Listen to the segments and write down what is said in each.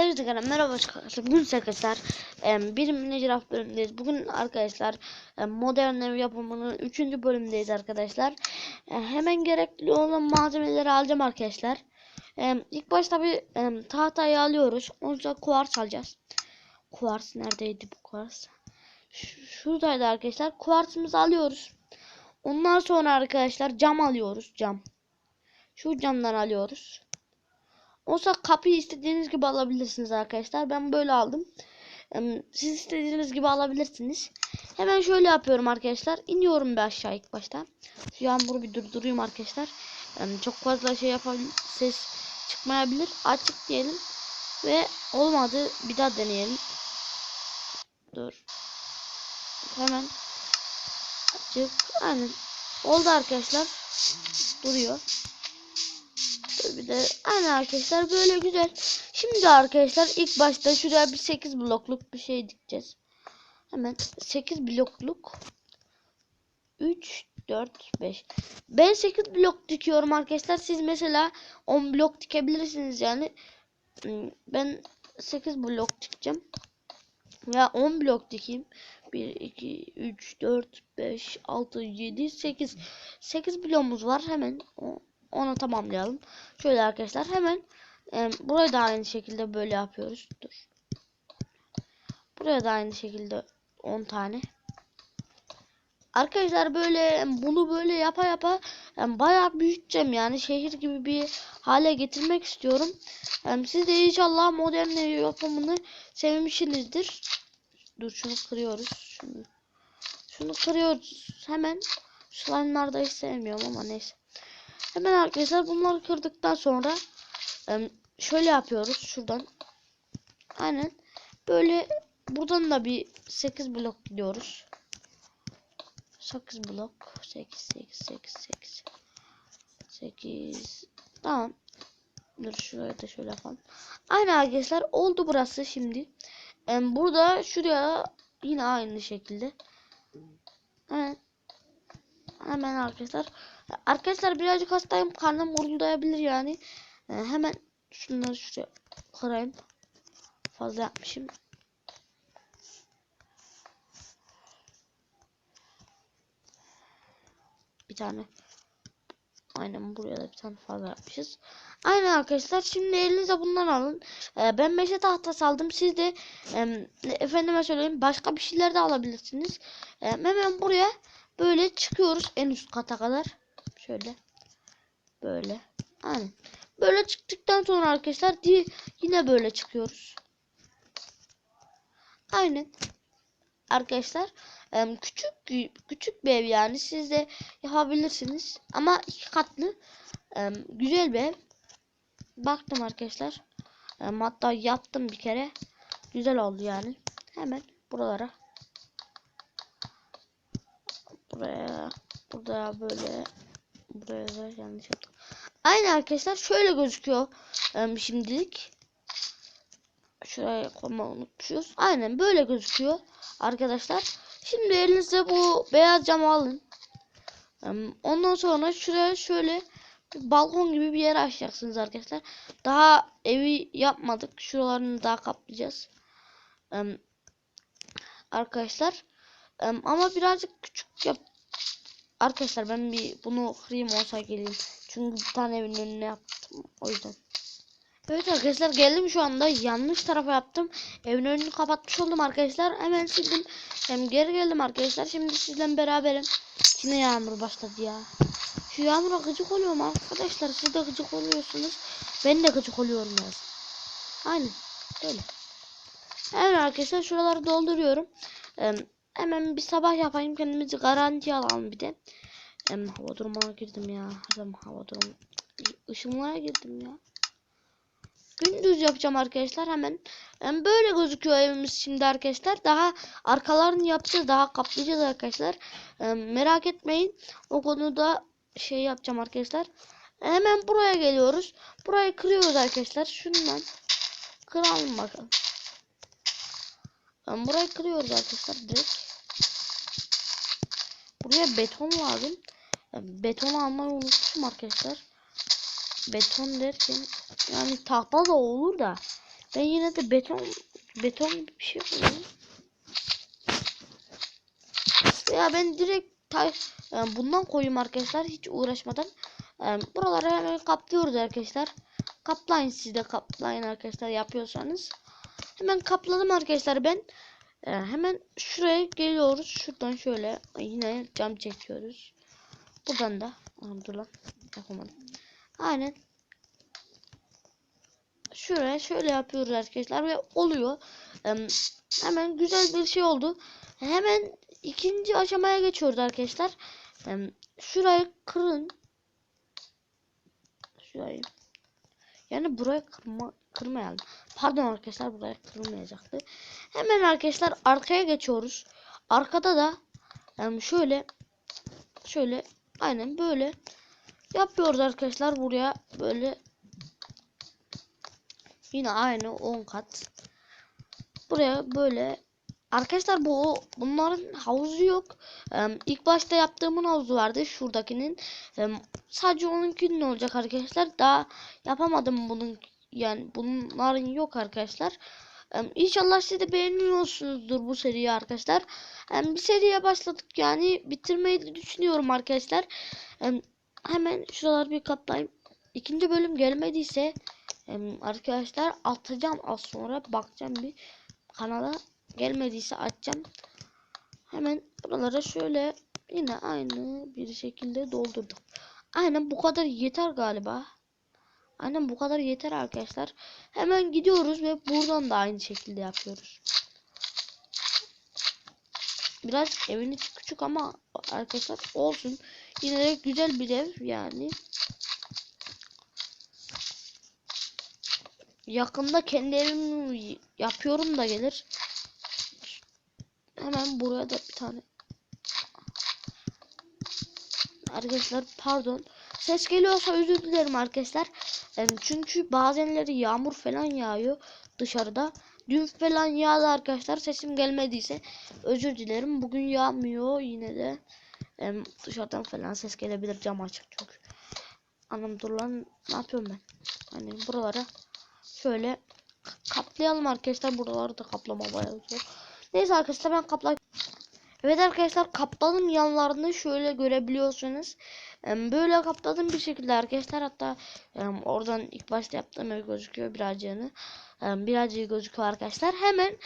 Herkese kadar merhaba arkadaşlar. Bugün arkadaşlar bir minecraft bölümündeyiz. Bugün arkadaşlar modern ev yapımının 3. bölümündeyiz arkadaşlar. E, hemen gerekli olan malzemeleri alacağım arkadaşlar. İlk başta bir tahtayı alıyoruz. Ondan kuars alacağız. Kuars neredeydi bu kuars? Şuradaydı arkadaşlar. Kuarsımızı alıyoruz. Ondan sonra arkadaşlar cam alıyoruz. Cam. Şu camdan alıyoruz. Olsa kapıyı istediğiniz gibi alabilirsiniz arkadaşlar. Ben böyle aldım. Siz istediğiniz gibi alabilirsiniz. Hemen şöyle yapıyorum arkadaşlar. İniyorum bir aşağı ilk başta. Şu yağmuru bir durdurayım arkadaşlar. Çok fazla şey yapabilir. Ses çıkmayabilir. Açık diyelim. Ve olmadı. Bir daha deneyelim. Dur. Hemen. Açık. Aynen. Oldu arkadaşlar. Duruyor. Dur bir arkadaşlar böyle güzel. Şimdi arkadaşlar ilk başta şuraya bir 8 blokluk bir şey dikeceğiz. Hemen 8 blokluk 3 4 5. Ben 8 blok dikiyorum arkadaşlar. Siz mesela 10 blok dikebilirsiniz yani. Hmm, Ben 8 blok dikeceğim. Ya 10 blok dikeyim. 1 2 3 4 5 6 7 8 8 bloğumuz var. Hemen o- onu tamamlayalım. Şöyle arkadaşlar hemen e, burayı da aynı şekilde böyle yapıyoruz. Dur. Buraya da aynı şekilde 10 tane. Arkadaşlar böyle bunu böyle yapa yapa yani bayağı büyüteceğim yani şehir gibi bir hale getirmek istiyorum. Yani siz de inşallah modern ev yapımını sevmişsinizdir. Dur şunu kırıyoruz. Şunu, şunu kırıyoruz. Hemen slime'ları da hiç sevmiyorum ama neyse. Hemen arkadaşlar bunları kırdıktan sonra şöyle yapıyoruz şuradan. Aynen. Böyle buradan da bir 8 blok gidiyoruz. 8 blok. 8 8 8 8 8 Tamam. Dur şuraya da şöyle yapalım. Aynen arkadaşlar oldu burası şimdi. Burada şuraya yine aynı şekilde. Evet. Hemen arkadaşlar. Arkadaşlar birazcık hastayım. Karnım guruldayabilir yani. Ee, hemen şunları şuraya kırayım. Fazla yapmışım. Bir tane. Aynen buraya da bir tane fazla yapmışız. Aynen arkadaşlar. Şimdi elinize bundan alın. Ee, ben meşe tahtası aldım. Siz de em, efendime söyleyeyim başka bir şeyler de alabilirsiniz. Em, hemen buraya böyle çıkıyoruz en üst kata kadar. Şöyle. Böyle. Aynen. Böyle çıktıktan sonra arkadaşlar yine böyle çıkıyoruz. Aynen. Arkadaşlar küçük küçük bir ev yani siz de yapabilirsiniz. Ama iki katlı güzel bir ev. Baktım arkadaşlar. Hatta yaptım bir kere. Güzel oldu yani. Hemen buralara. Buraya. Burada böyle. Buraya da yanlış yaptım. Aynı arkadaşlar şöyle gözüküyor em, şimdilik. Şuraya koymayı unutmuşuz. Aynen böyle gözüküyor arkadaşlar. Şimdi elinize bu beyaz camı alın. Ondan sonra şuraya şöyle bir balkon gibi bir yer açacaksınız arkadaşlar. Daha evi yapmadık. Şuralarını daha kaplayacağız. Arkadaşlar. Ama birazcık küçük yap. Arkadaşlar ben bir bunu kırayım olsa geleyim. Çünkü bir tane evin önüne yaptım. O yüzden. Evet arkadaşlar geldim şu anda yanlış tarafa yaptım. Evin önünü kapatmış oldum arkadaşlar. Hemen sildim. Hem geri geldim arkadaşlar. Şimdi sizle beraberim. Yine yağmur başladı ya. Şu yağmura gıcık oluyorum arkadaşlar. Siz de gıcık oluyorsunuz. Ben de gıcık oluyorum yazın. Aynen. Böyle. Evet arkadaşlar şuraları dolduruyorum. Em, hemen bir sabah yapayım. Kendimizi garanti alalım bir de. Em, hava durumuna girdim ya. Adam hava durum. Işınmaya girdim ya. Gündüz yapacağım arkadaşlar hemen. Em, böyle gözüküyor evimiz şimdi arkadaşlar. Daha arkalarını yapacağız. Daha kaplayacağız arkadaşlar. Em, merak etmeyin. O konuda şey yapacağım arkadaşlar. Hemen buraya geliyoruz. Burayı kırıyoruz arkadaşlar. Şundan kıralım bakalım. Ben burayı kırıyoruz arkadaşlar direkt. Buraya beton lazım. Beton almayı unutmuşum arkadaşlar. Beton derken yani tahta da olur da Ben yine de beton beton bir şey koyayım. Ya ben direkt tay, e, bundan koyayım arkadaşlar hiç uğraşmadan. E, buraları hemen kaplıyoruz arkadaşlar. Kaplayın siz de kaplayın arkadaşlar yapıyorsanız. Hemen kapladım arkadaşlar ben. E, hemen şuraya geliyoruz. Şuradan şöyle yine cam çekiyoruz. Buradan da. Aa, dur lan. Aynen. Şuraya şöyle yapıyoruz arkadaşlar ve oluyor. Em, hemen güzel bir şey oldu. Hemen ikinci aşamaya geçiyoruz arkadaşlar. Em, şurayı kırın. Şurayı. Yani burayı kırma, kırmayalım. Pardon arkadaşlar buraya kırılmayacaktı. Hemen arkadaşlar arkaya geçiyoruz. Arkada da em, şöyle şöyle aynen böyle yapıyoruz arkadaşlar buraya böyle yine aynı 10 kat buraya böyle arkadaşlar bu bunların havuzu yok Em, ilk başta yaptığımın havuzu vardı şuradakinin Em, sadece onunkinin olacak arkadaşlar daha yapamadım bunun yani bunların yok arkadaşlar İnşallah siz de beğeniyorsunuzdur bu seriyi arkadaşlar. Bir seriye başladık yani bitirmeyi düşünüyorum arkadaşlar. Em, hemen şuraları bir kaplayayım. İkinci bölüm gelmediyse arkadaşlar atacağım az sonra bakacağım bir kanala gelmediyse açacağım. Hemen buralara şöyle yine aynı bir şekilde doldurdum. Aynen bu kadar yeter galiba. Aynen bu kadar yeter arkadaşlar. Hemen gidiyoruz ve buradan da aynı şekilde yapıyoruz. Biraz evin içi küçük ama arkadaşlar olsun. Yine de güzel bir ev yani. Yakında kendi evimi yapıyorum da gelir. Hemen buraya da bir tane. Arkadaşlar pardon. Ses geliyorsa özür dilerim arkadaşlar. Çünkü bazenleri yağmur falan yağıyor dışarıda. Dün falan yağdı arkadaşlar. Sesim gelmediyse özür dilerim. Bugün yağmıyor yine de. Dışarıdan falan ses gelebilir. Cam açık çünkü. Anam dur lan. Ne yapıyorum ben? Hani buralara şöyle kaplayalım arkadaşlar. Buraları da kaplama bayağı zor. Neyse arkadaşlar ben kapla Evet arkadaşlar kapladım yanlarını şöyle görebiliyorsunuz. Böyle kapladım bir şekilde arkadaşlar hatta oradan ilk başta yaptığım ev gözüküyor birazcığını. Birazcık gözüküyor arkadaşlar. Hemen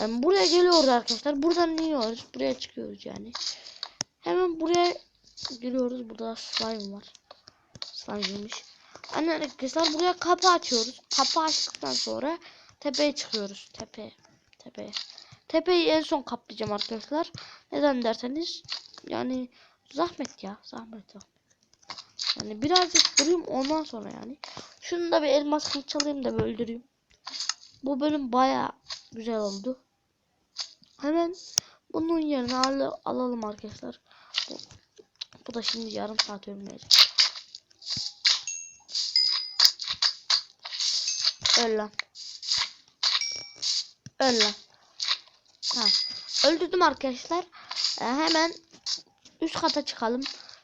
em, buraya geliyoruz arkadaşlar. Buradan iniyoruz. Buraya çıkıyoruz yani. Hemen buraya geliyoruz. Burada slime var. Slime'ymış. Aynen arkadaşlar buraya kapı açıyoruz. Kapı açtıktan sonra tepeye çıkıyoruz. Tepe. Tepeye. Tepeyi en son kaplayacağım arkadaşlar. Neden derseniz yani zahmet ya zahmet ya. Yani birazcık durayım ondan sonra yani. Şunu da bir elmas kılıç da böyle öldüreyim. Bu bölüm baya güzel oldu. Hemen bunun yerine al alalım arkadaşlar. Bu, bu da şimdi yarım saat ölmeyecek. Öl lan. Öl lan. Ha. Öldürdüm arkadaşlar. Ee, hemen üst kata çıkalım.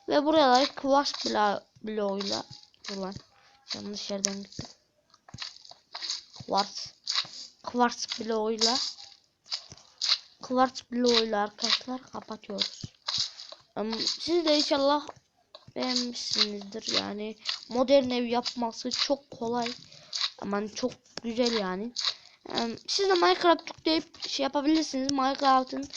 Ve buraları kıvaç blo bloğuyla Dur lan. Yanlış yerden gittim. Kıvaç. Kıvaç bloğuyla Kıvaç bloğuyla arkadaşlar kapatıyoruz. Siz de inşallah beğenmişsinizdir. Yani modern ev yapması çok kolay. Aman çok güzel yani. Siz de Minecraft yükleyip şey yapabilirsiniz. Minecraft'ın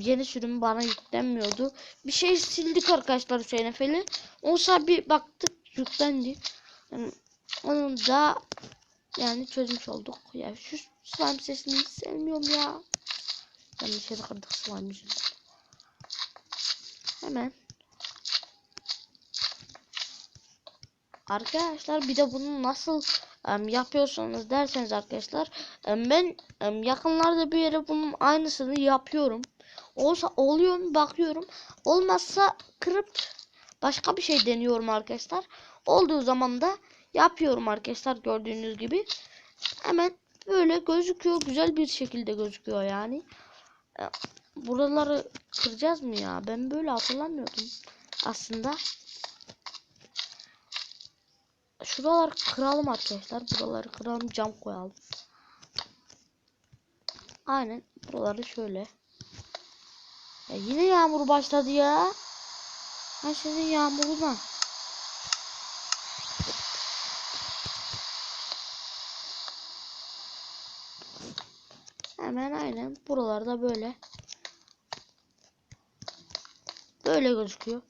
yeni sürümü bana yüklenmiyordu. Bir şey sildik arkadaşlar Hüseyin Efe'li. Olsa bir baktık yüklendi. Em, Onu da yani çözmüş olduk. Ya şu slime sesini hiç sevmiyorum ya. Yanlış yere kırdık slime yüzünden. Hemen. Arkadaşlar bir de bunu nasıl em, yapıyorsanız derseniz arkadaşlar em, ben em, yakınlarda bir yere bunun aynısını yapıyorum. Olsa oluyor mu bakıyorum. Olmazsa kırıp başka bir şey deniyorum arkadaşlar. Olduğu zaman da yapıyorum arkadaşlar gördüğünüz gibi. Hemen böyle gözüküyor. Güzel bir şekilde gözüküyor yani. Buraları kıracağız mı ya? Ben böyle hatırlamıyordum. Aslında. Şuraları kıralım arkadaşlar. Buraları kıralım. Cam koyalım. Aynen buraları şöyle. Ya yine yağmur başladı ya. Ha senin yağmuruna. Hemen aynen buralarda böyle. Böyle gözüküyor.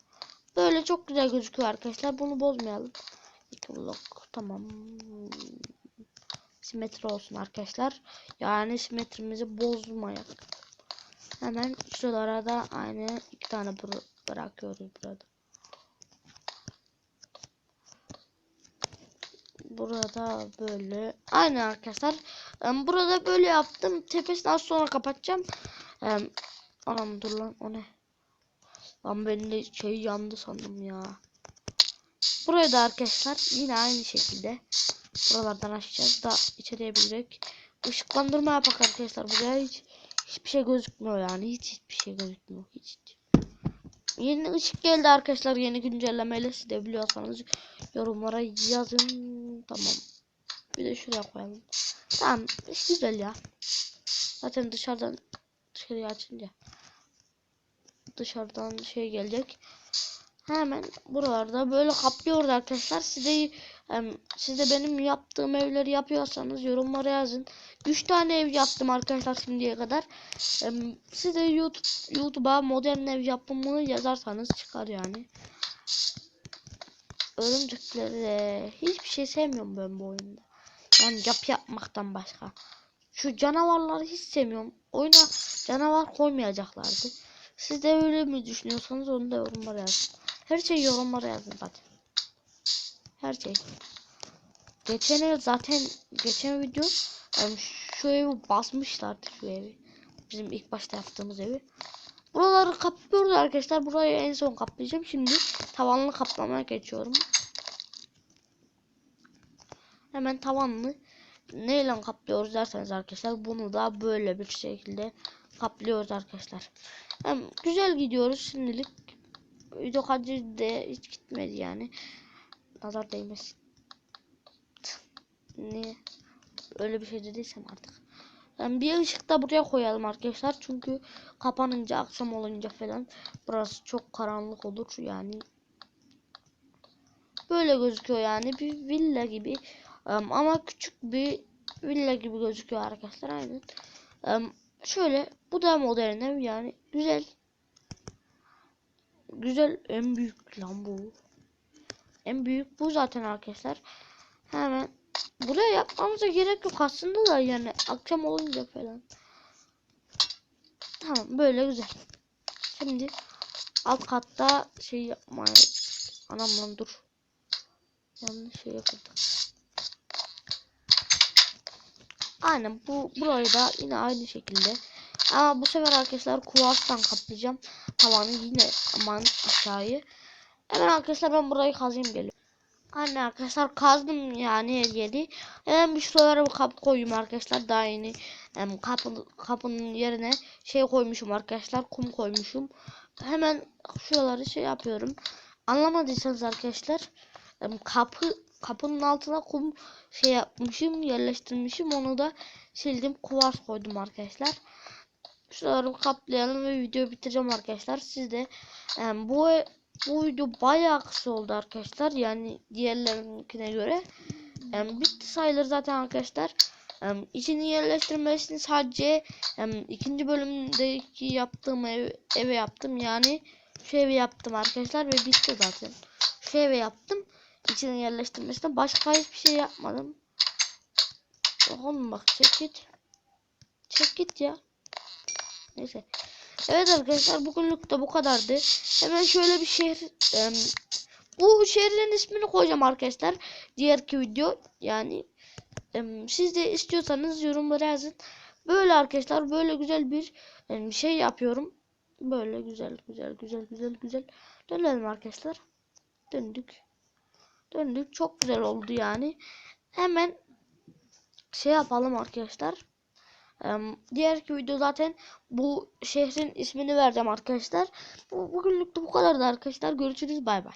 Böyle çok güzel gözüküyor arkadaşlar. Bunu bozmayalım. Blok tamam. Simetri olsun arkadaşlar. Yani simetrimizi bozmayak. Hemen şuralara da aynı iki tane bıra- bırakıyoruz burada. Burada böyle. Aynı arkadaşlar. Burada böyle yaptım. Tepesini az sonra kapatacağım. Anam dur lan o ne? Lan benim de şey yandı sandım ya. Buraya da arkadaşlar yine aynı şekilde buralardan açacağız da içeriye bir direkt ışıklandırma yapak arkadaşlar buraya hiç hiçbir şey gözükmüyor yani hiç hiçbir şey gözükmüyor hiç. Yeni ışık geldi arkadaşlar yeni güncellemeyle siz de biliyorsanız yorumlara yazın tamam. Bir de şuraya koyalım. Tamam iş güzel ya. Zaten dışarıdan dışarıya açınca dışarıdan şey gelecek. Hemen buralarda böyle kaplıyoruz arkadaşlar. Siz de, siz de benim yaptığım evleri yapıyorsanız yorumlara yazın. 3 tane ev yaptım arkadaşlar şimdiye kadar. Em, siz de YouTube YouTube'a modern ev yapımını yazarsanız çıkar yani. Örümcekleri hiçbir şey sevmiyorum ben bu oyunda. Yani yapı yapmaktan başka. Şu canavarları hiç sevmiyorum. Oyuna canavar koymayacaklardı. Siz de öyle mi düşünüyorsanız onu da yorumlara yazın. Her şeyi yorumlara yazın zaten. Her şey. Geçen ev zaten geçen video yani şu evi basmışlardı şu evi. Bizim ilk başta yaptığımız evi. Buraları kaplıyoruz arkadaşlar. Burayı en son kaplayacağım. Şimdi tavanlı kaplamaya geçiyorum. Hemen tavanlı neyle kaplıyoruz derseniz arkadaşlar bunu da böyle bir şekilde kaplıyoruz arkadaşlar. Hem güzel gidiyoruz şimdilik. Video kadir de hiç gitmedi yani. Nazar değmesin. Ne? Öyle bir şey dediysem artık. Yani bir ışık da buraya koyalım arkadaşlar. Çünkü kapanınca akşam olunca falan burası çok karanlık olur yani. Böyle gözüküyor yani bir villa gibi. Em, ama küçük bir villa gibi gözüküyor arkadaşlar aynen. Em, şöyle bu da modern ev yani güzel. Güzel en büyük lan bu. En büyük bu zaten arkadaşlar. Hemen buraya yapmamıza gerek yok aslında da yani akşam olunca falan. Tamam böyle güzel. Şimdi alt katta şey yapmaya anam lan dur. Yanlış şey yapıldı. Aynen bu burayı da yine aynı şekilde. Ama bu sefer arkadaşlar kuvarstan kaplayacağım. Tavanı yine aman aşağıyı. Hemen arkadaşlar ben burayı kazayım geliyorum. Anne arkadaşlar kazdım yani yeri. Hemen bir şuralara bir kap koyayım arkadaşlar. Daha yeni em, kapı, kapının yerine şey koymuşum arkadaşlar. Kum koymuşum. Hemen şuraları şey yapıyorum. Anlamadıysanız arkadaşlar kapı kapının altına kum şey yapmışım yerleştirmişim onu da sildim kuvars koydum arkadaşlar şuraları kaplayalım ve video bitireceğim arkadaşlar. Siz de em, bu bu video bayağı kısa oldu arkadaşlar. Yani diğerlerinkine göre. Em, bitti sayılır zaten arkadaşlar. Em, içini yerleştirmesini sadece em, ikinci bölümdeki yaptığım ev, eve yaptım. Yani şu evi yaptım arkadaşlar ve bitti zaten. Şu evi yaptım. İçine yerleştirmesine başka hiçbir şey yapmadım. Oğlum bak çek git. Çek git ya. Neyse. Evet arkadaşlar bugünlük de bu kadardı. Hemen şöyle bir şehir em, bu şehrin ismini koyacağım arkadaşlar. Diğerki video yani em, siz de istiyorsanız yorumlara yazın. Böyle arkadaşlar böyle güzel bir em, şey yapıyorum. Böyle güzel güzel güzel güzel güzel. Dönelim arkadaşlar. Döndük döndük. Çok güzel oldu yani. Hemen şey yapalım arkadaşlar. Em, Diğerki video zaten bu şehrin ismini vereceğim arkadaşlar. Bu, bugünlük de bu kadardı arkadaşlar. Görüşürüz bay bay.